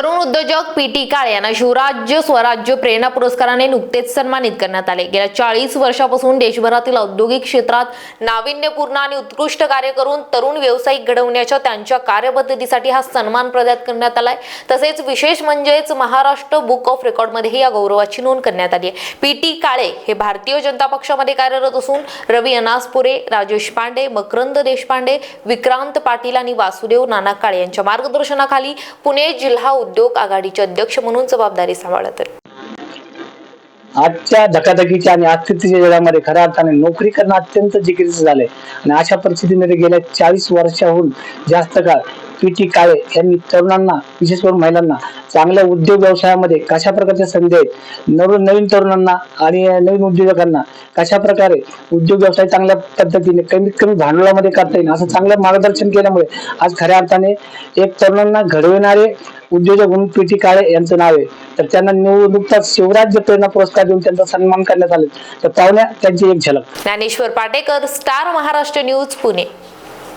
तरुण उद्योजक P T काळे यांना शिवराज्य स्वराज्य प्रेरणा पुरस्काराने नुकतेच सन्मानित करण्यात आले. गेल्या चाळीस वर्षापासून देशभरातील औद्योगिक क्षेत्रात नाविन्यपूर्ण आणि उत्कृष्ट कार्य करून तरुण व्यावसायिक घडवण्याच्या त्यांच्या कार्यपद्धतीसाठी हा सन्मान प्रदान करण्यात आलाय. तसेच विशेष म्हणजेच महाराष्ट्र बुक ऑफ रेकॉर्डमध्येही या गौरवाची नोंद करण्यात आली आहे. पी टी काळे हे भारतीय जनता पक्षामध्ये कार्यरत असून रवी अनासपुरे राजेश पांडे मकरंद देशपांडे विक्रांत पाटील आणि वासुदेव नाना काळे यांच्या मार्गदर्शनाखाली पुणे जिल्हा उद्योग आघाडीचे अध्यक्ष म्हणून जबाबदारी सांभाळत आहेत आजच्या धकाधकीच्या आणि अस्थितीच्या जगामध्ये खऱ्या अर्थाने नोकरी करणं अत्यंत जिकिरीचं झालंय. आणि अशा परिस्थितीमध्ये गेल्या चाळीस वर्षाहून जास्त काळ पी टी काळे यांनी तरुणांना विशेष करून महिलांना चांगल्या उद्योग व्यवसायामध्ये कशा प्रकारच्या संधी आहेत नवीन नवीन तरुणांना आणि नवीन उद्योजकांना कशा प्रकारे उद्योग व्यवसाय चांगल्या पद्धतीने कमीत कमी भांडवलामध्ये करता येईल असं चांगलं मार्गदर्शन केल्यामुळे आज खऱ्या अर्थाने एक तरुणांना घडविणारे उद्योजक म्हणून पी टी काळे यांचं नाव आहे. तर त्यांना निव- शिवराज्य प्रेरणा पुरस्कार देऊन त्यांचा सन्मान करण्यात आले. तर पाहुण्या त्यांची एक झलक. Dnyaneshwar Patekar star Maharashtra news Pune.